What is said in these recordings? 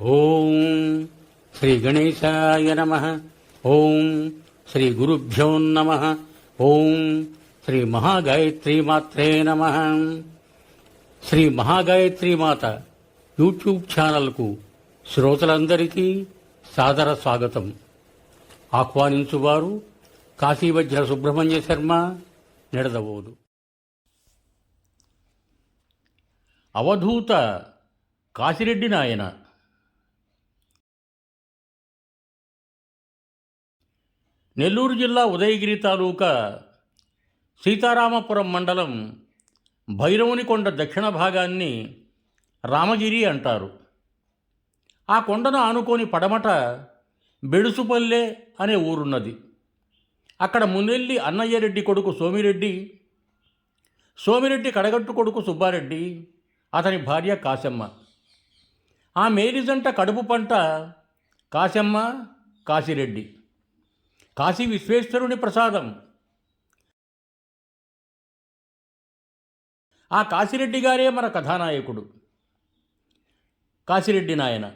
ఓం శ్రీ గణేశాయ నమ. ఓం శ్రీ గురుభ్యో నమ. ఓం శ్రీ మహాగాయత్రి మాత్రే నమ. శ్రీ మహాగాయత్రి మాత యూట్యూబ్ ఛానల్కు శ్రోతలందరికీ సాదర స్వాగతం. ఆహ్వానించువారు కాశీవజ్ర సుబ్రహ్మణ్య శర్మ నిడదవోదు. అవధూత కాశిరెడ్డి నాయన నెల్లూరు జిల్లా ఉదయగిరి తాలూకా సీతారామపురం మండలం భైరవునికొండ దక్షిణ భాగాన్ని రామగిరి అంటారు. ఆ కొండను ఆనుకొని పడమట బెడుసుపల్లె అనే ఊరున్నది. అక్కడ మున్నెల్లి అన్నయ్యరెడ్డి కొడుకు సోమిరెడ్డి సోమిరెడ్డి కడగట్టు కొడుకు సుబ్బారెడ్డి అతని భార్య కాశమ్మ. ఆ మేరిజంట కడుపు పంట కాశమ్మ కాశిరెడ్డి. కాశీ విశ్వేశ్వరుని ప్రసాదం. ఆ కాశిరెడ్డి గారే మన కథానాయకుడు. కాశిరెడ్డి నాయన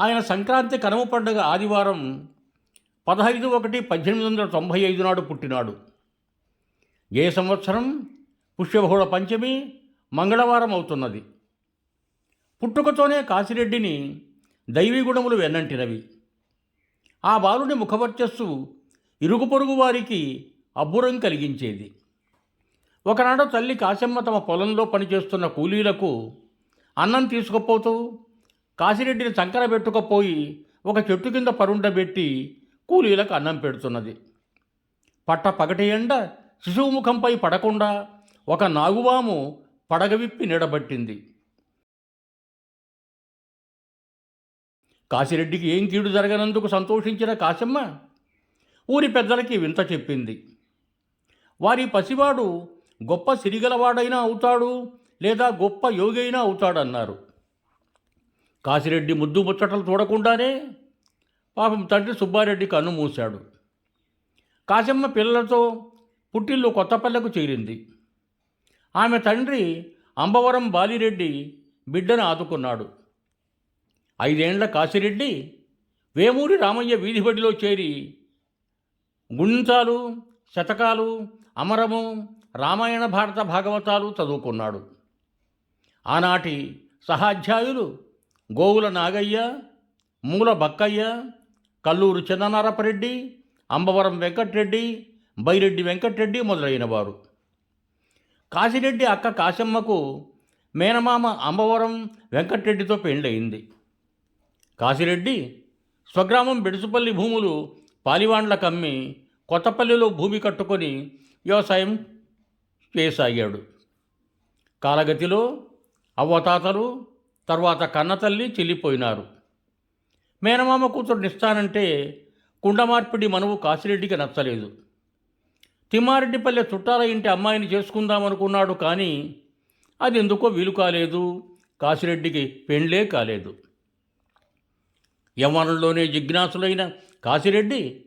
ఆయన సంక్రాంతి కనుమ పండుగ ఆదివారం పదహైదు ఒకటి పద్దెనిమిది వందల తొంభై ఐదు నాడు పుట్టినాడు. ఏ సంవత్సరం? పుష్యబహుళ పంచమి మంగళవారం అవుతున్నది. పుట్టుకతోనే కాశిరెడ్డిని దైవీ గుణములు వెన్నంటినవి. ఆ బాలుని ముఖవర్చస్సు ఇరుగు పొరుగు వారికి అబ్బురం కలిగించేది. ఒకనాడు తల్లి కాశమ్మ తమ పొలంలో పనిచేస్తున్న కూలీలకు అన్నం తీసుకుపోతూ కాశిరెడ్డిని చంకర పెట్టుకుపోయి ఒక చెట్టు కింద పరుండబెట్టి కూలీలకు అన్నం పెడుతున్నది. పట్ట పగటి ఎండ శిశువు ముఖంపై పడకుండా ఒక నాగువాము పడగవిప్పి నిడబట్టింది. కాశిరెడ్డికి ఏం కీడు జరగనందుకు సంతోషించిన కాశమ్మ ఊరి పెద్దలకి వింత చెప్పింది. వారి పసివాడు గొప్ప సిరిగలవాడైనా అవుతాడు లేదా గొప్ప యోగి అయినా అవుతాడన్నారు. కాశిరెడ్డి ముద్దు ముచ్చటలు చూడకుండానే పాపం తండ్రి సుబ్బారెడ్డి కన్ను మూశాడు. కాశమ్మ పిల్లలతో పుట్టిల్లు కొత్తపల్లెకు చేరింది. ఆమె తండ్రి అంబవరం బాలిరెడ్డి బిడ్డను ఆదుకున్నాడు. ఐదేండ్ల కాశిరెడ్డి వేమూరి రామయ్య వీధిబడిలో చేరి గుణింతాలు శతకాలు అమరము రామాయణ భారత భాగవతాలు చదువుకున్నాడు. ఆనాటి సహాధ్యాయులు గోవుల నాగయ్య మూల బక్కయ్య కల్లూరు చిన్ననారపరెడ్డి అంబవరం వెంకట్రెడ్డి బైరెడ్డి వెంకట్రెడ్డి మొదలైనవారు. కాశిరెడ్డి అక్క కాశమ్మకు మేనమామ అంబవరం వెంకట్రెడ్డితో పెళ్ళయింది. కాశిరెడ్డి స్వగ్రామం బెడుసుపల్లి భూములు పాలివాండ్ల కమ్మి కొత్తపల్లిలో భూమి కట్టుకొని వ్యవసాయం చేయసాగాడు కాలగతిలో అవ్వతాతలు తర్వాత కన్నతల్లి చెల్లిపోయినారు. మేనమామ కూతురునిస్తానంటే కుండమార్పిడి మనవు కాశిరెడ్డికి నచ్చలేదు. తిమ్మారెడ్డిపల్లె చుట్టాల ఇంటి అమ్మాయిని చేసుకుందామనుకున్నాడు కానీ అది ఎందుకో వీలు కాలేదు. కాశిరెడ్డికి పెండ్లే కాలేదు. యవ్వనంలోనే జిజ్ఞాసులైన కాశిరెడ్డి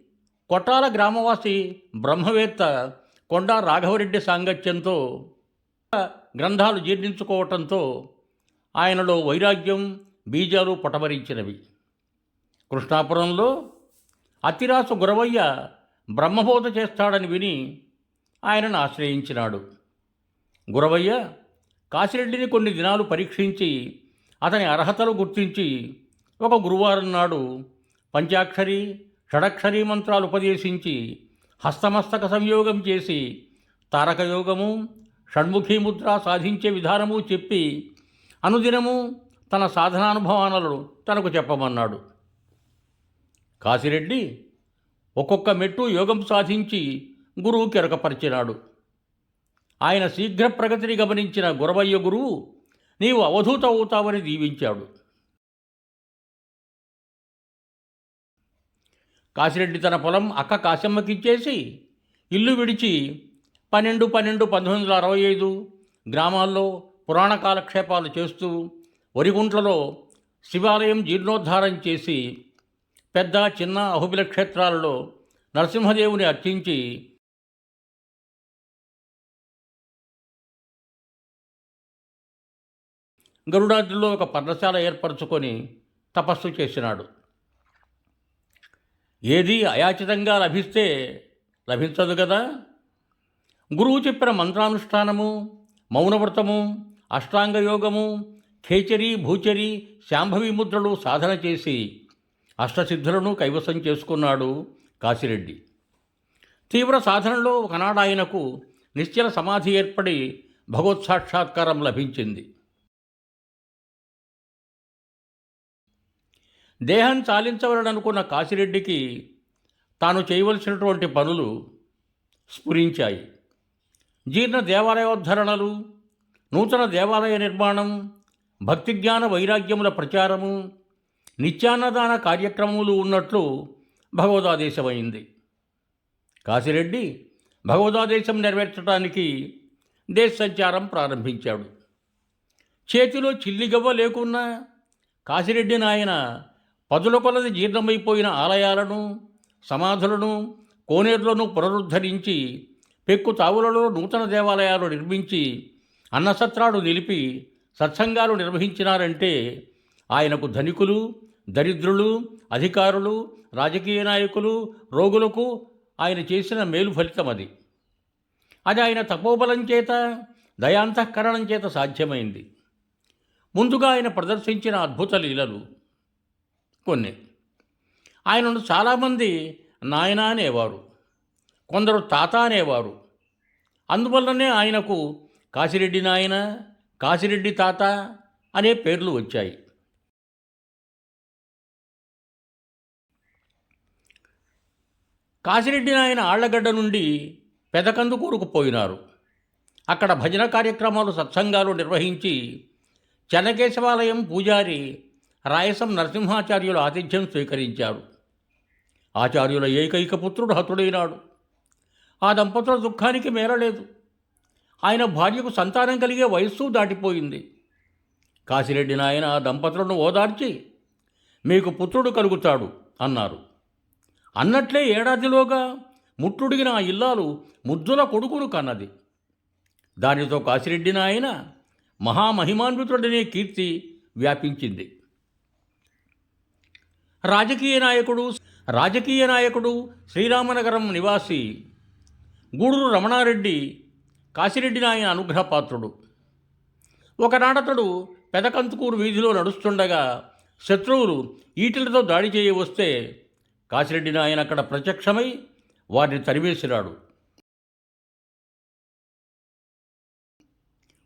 కొట్టాల గ్రామవాసి బ్రహ్మవేత్త కొండా రాఘవరెడ్డి సాంగత్యంతో గ్రంథాలు జీర్ణించుకోవటంతో ఆయనలో వైరాగ్యం బీజాలు పటమరించినవి. కృష్ణాపురంలో అతిరాసు గురవయ్య బ్రహ్మబోధ చేస్తాడని విని ఆయనను ఆశ్రయించినాడు. గురవయ్య కాశిరెడ్డిని కొన్ని దినాలు పరీక్షించి అతని అర్హతలు గుర్తించి ఒక గురువారం నాడు పంచాక్షరి షడక్షరి మంత్రాలు ఉపదేశించి హస్తమస్తక సంయోగం చేసి తారకయోగము షణ్ముఖీ ముద్ర సాధించే విధానము చెప్పి అనుదినము తన సాధనానుభవాలను తనకు చెప్పమన్నాడు. కాశిరెడ్డి ఒక్కొక్క మెట్టు యోగం సాధించి గురువు కెరకపరిచినాడు. ఆయన శీఘ్ర ప్రగతిని గమనించిన గురవయ్య గురువు నీవు అవధూత అవుతావని దీవించాడు. కాశిరెడ్డి తన పొలం అక్క కాశమ్మకిచ్చేసి ఇల్లు విడిచి పన్నెండు పన్నెండు పంతొమ్మిది వందల అరవై ఐదు గ్రామాల్లో పురాణ కాలక్షేపాలు చేస్తూ వరిగుంట్లలో శివాలయం జీర్ణోద్ధారం చేసి పెద్ద చిన్న అహుబిల క్షేత్రాలలో నరసింహదేవుని అర్చించి గరుడాద్రిలో ఒక పర్ణశాల ఏర్పరచుకొని తపస్సు చేసినాడు. ఏది అయాచితంగా లభిస్తే లభించదు కదా? గురువు చెప్పిన మంత్రానుష్ఠానము మౌనవ్రతము అష్టాంగ యోగము ఖేచరి భూచరి శాంభవి ముద్రలు సాధన చేసి అష్టసిద్ధులను కైవసం చేసుకున్నాడు కాశిరెడ్డి. తీవ్ర సాధనలో ఒకనాడాయనకు నిశ్చల సమాధి ఏర్పడి భగవత్ సాక్షాత్కారం లభించింది. దేహం చాలించవలననుకున్న కాశిరెడ్డికి తాను చేయవలసినటువంటి పనులు స్ఫురించాయి. జీర్ణ దేవాలయోద్ధరణలు నూతన దేవాలయ నిర్మాణం భక్తి జ్ఞాన వైరాగ్యముల ప్రచారము నిత్యాన్నదాన కార్యక్రమములు ఉన్నట్లు భగవదాదేశమైంది. కాశిరెడ్డి భగవదాదేశం నెరవేర్చడానికి దేశ సంచారం ప్రారంభించాడు. చేతిలో చిల్లిగవ్వ లేకున్నా కాశిరెడ్డి నాయన పదుల కొలది జీర్ణమైపోయిన ఆలయాలను సమాధులను కోనేరులను పునరుద్ధరించి పెక్కు తావులలో నూతన దేవాలయాలు నిర్మించి అన్నసత్రాలు నిలిపి సత్సంగాలు నిర్వహించినారంటే ఆయనకు ధనికులు దరిద్రులు అధికారులు రాజకీయ నాయకులు రోగులకు ఆయన చేసిన మేలు ఫలితం అది. అది ఆయన తపోబలం చేత దయాంతఃకరణం చేత సాధ్యమైంది. ముందుగా ఆయన ప్రదర్శించిన అద్భుత లీలలు కొన్ని. ఆయనను చాలామంది నాయన అనేవారు. కొందరు తాత అనేవారు. అందువల్లనే ఆయనకు కాశిరెడ్డి నాయన కాశిరెడ్డి తాత అనే పేర్లు వచ్చాయి. కాశిరెడ్డి నాయన ఆళ్ళగడ్డ నుండి పెదకందుకూరుకు పోయినారు అక్కడ భజన కార్యక్రమాలు సత్సంగాలు నిర్వహించి చెన్నకేశవాలయం పూజారి రాయసం నరసింహాచార్యుల ఆతిథ్యం స్వీకరించారు. ఆచార్యుల ఏకైక పుత్రుడు హతుడైనాడు. ఆ దంపతుల దుఃఖానికి మేరలేదు. ఆయన భార్యకు సంతానం కలిగే వయస్సు దాటిపోయింది. కాశిరెడ్డి నాయన ఆ దంపతులను ఓదార్చి మీకు పుత్రుడు కలుగుతాడు అన్నారు. అన్నట్లే ఏడాదిలోగా ముట్టుడిగిన ఆ ఇల్లాలు ముద్దుల కొడుకును కన్నది. దానితో కాశిరెడ్డి నాయన మహామహిమాన్వితుడనే కీర్తి వ్యాపించింది. రాజకీయ నాయకుడు రాజకీయ నాయకుడు శ్రీరామనగరం నివాసి గూడూరు రమణారెడ్డి కాశిరెడ్డి నాయన అనుగ్రహపాత్రుడు. ఒకనాడతడు పెదకంతుకూరు వీధిలో నడుస్తుండగా శత్రువులు ఈటలతో దాడి చేయ వస్తే కాశిరెడ్డి నాయన అక్కడ ప్రత్యక్షమై వారిని తరివేసినాడు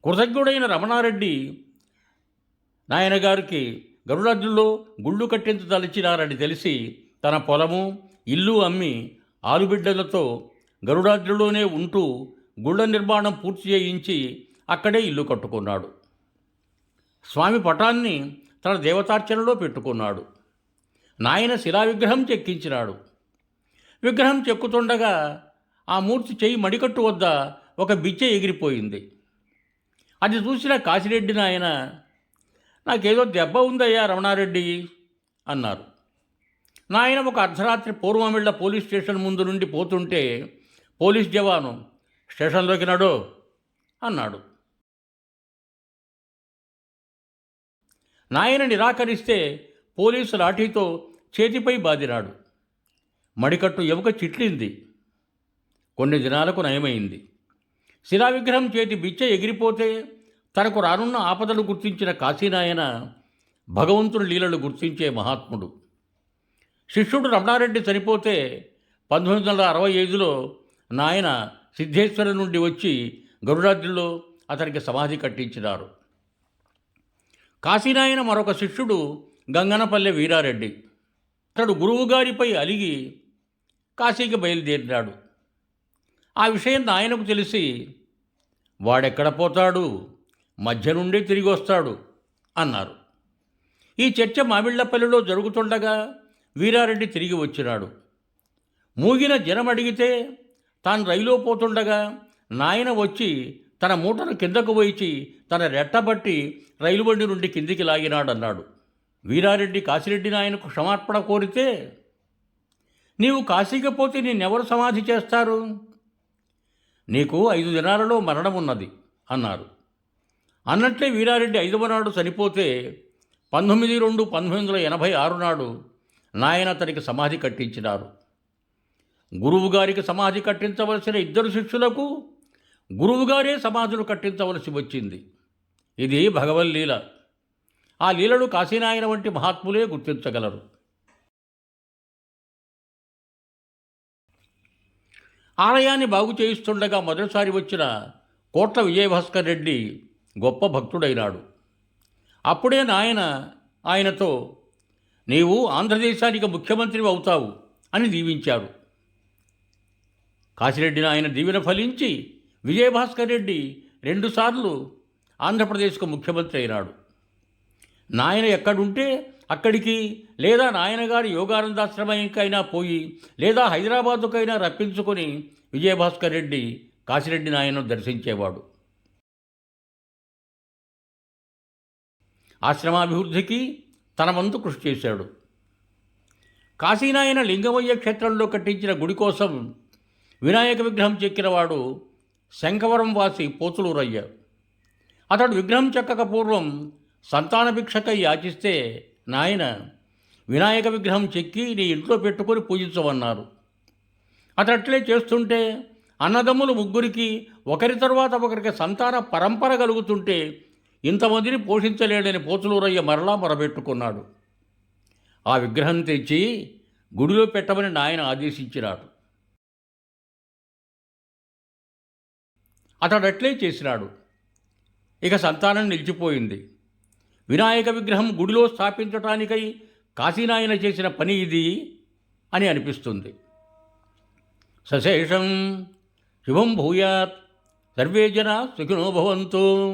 కృతజ్ఞుడైన రమణారెడ్డి నాయనగారికి గరుడాద్రిలో గుళ్ళు కట్టించదలిచినారని తెలిసి తన పొలము ఇల్లు అమ్మి ఆలుబిడ్డలతో గరుడాద్రిలోనే ఉంటూ గుళ్ళ నిర్మాణం పూర్తి చేయించి అక్కడే ఇల్లు కట్టుకున్నాడు. స్వామి పటాన్ని తన దేవతార్చనలో పెట్టుకున్నాడు. నాయన శిలా విగ్రహం చెక్కించినాడు. విగ్రహం చెక్కుతుండగా ఆ మూర్తి చేయి మడికట్టు వద్ద ఒక బిచ్చె ఎగిరిపోయింది. అది చూసిన కాశిరెడ్డి నాయన నాకేదో దెబ్బ ఉందయ్యా రమణారెడ్డి అన్నారు. నాయన ఒక అర్ధరాత్రి పూర్వమిళ్ళ పోలీస్ స్టేషన్ ముందు నుండి పోతుంటే పోలీస్ జవాను స్టేషన్లోకి నడు అన్నాడు. నాయన నిరాకరిస్తే పోలీసు లాఠీతో చేతిపై బాదినాడు మడికట్టు ఎముక చిట్లింది. కొన్ని దినాలకు నయమైంది. శిలా విగ్రహం చేతి బిచ్చ ఎగిరిపోతే తనకు రానున్న ఆపదలు గుర్తించిన కాశీనాయన భగవంతుని లీలలు గుర్తించే మహాత్ముడు. శిష్యుడు రమణారెడ్డి చనిపోతే పంతొమ్మిది వందల అరవై ఐదులో నాయన సిద్ధేశ్వరం నుండి వచ్చి గరుడాద్రిలో అతనికి సమాధి కట్టించినారు. కాశీనాయన మరొక శిష్యుడు గంగనపల్లె వీరారెడ్డి. అతడు గురువుగారిపై అలిగి కాశీకి బయలుదేరినాడు. ఆ విషయం నాయనకు తెలిసి వాడెక్కడ పోతాడు? మధ్య నుండి తిరిగి వస్తాడు అన్నారు. ఈ చర్చ మామిళ్ళపల్లిలో జరుగుతుండగా వీరారెడ్డి తిరిగి వచ్చినాడు. మూగిన జనం అడిగితే తాను రైలో పోతుండగా నాయన వచ్చి తన మూటను కిందకు వైచి తన రెట్టబట్టి రైలు బండి నుండి కిందికి లాగినాడన్నాడు. వీరారెడ్డి కాశిరెడ్డి నాయనకు క్షమార్పణ కోరితే నీవు కాశీకి పోతే నిన్నెవరు సమాధి చేస్తారు? నీకు ఐదు దినాలలో మరణం ఉన్నది అన్నారు. అన్నట్లే వీరారెడ్డి ఐదవ నాడు చనిపోతే పంతొమ్మిది రెండు పంతొమ్మిది వందల ఎనభై ఆరు నాడు నాయన అతనికి సమాధి కట్టించినారు. గురువుగారికి సమాధి కట్టించవలసిన ఇద్దరు శిష్యులకు గురువుగారే సమాధులు కట్టించవలసి వచ్చింది. ఇది భగవల్లీల ఆ లీలలు కాశీనాయన వంటి మహాత్ములే గుర్తించగలరు. ఆలయాన్ని బాగు చేయిస్తుండగా మొదటిసారి వచ్చిన కోట్ల విజయభాస్కర్ రెడ్డి గొప్ప భక్తుడైనాడు. అప్పుడే నాయన ఆయనతో నీవు ఆంధ్రదేశానికి ముఖ్యమంత్రి అవుతావు అని దీవించాడు కాశిరెడ్డి ఆయన దీవెన ఫలించి విజయభాస్కర్ రెడ్డి రెండుసార్లు ఆంధ్రప్రదేశ్కు ముఖ్యమంత్రి అయినాడు. నాయన ఎక్కడుంటే అక్కడికి లేదా నాయనగారి యోగానందాశ్రమానికైనా పోయి లేదా హైదరాబాదుకైనా రప్పించుకొని విజయభాస్కర్ రెడ్డి కాశిరెడ్డి నాయనను దర్శించేవాడు. ఆశ్రమాభివృద్ధికి తన వంతు కృషి చేశాడు. కాశీనాయన లింగమయ్య క్షేత్రంలో కట్టించిన గుడి కోసం వినాయక విగ్రహం చెక్కినవాడు శంకవరం వాసి పోతులూరయ్య. అతడు విగ్రహం చెక్కక పూర్వం సంతాన భిక్షకై యాచిస్తే నాయన వినాయక విగ్రహం చెక్కి నీ ఇంట్లో పెట్టుకొని పూజించమన్నారు అతట్లే చేస్తుంటే అన్నదమ్ములు ముగ్గురికి ఒకరి తర్వాత ఒకరికి సంతాన పరంపర కలుగుతుంటే ఇంతమందిని పోషించలేడని పోతులూరయ్య మరలా మొరబెట్టుకున్నాడు ఆ విగ్రహం తెచ్చి గుడిలో పెట్టమని నాయన ఆదేశించినాడు. అతడు అట్లే చేసినాడు. ఇక సంతానం నిలిచిపోయింది. వినాయక విగ్రహం గుడిలో స్థాపించటానికై కాశీనాయన చేసిన పని ఇది అని అనిపిస్తుంది. సశేషం శుభం భూయాత్ సర్వే జన సుఖినో భవంతు.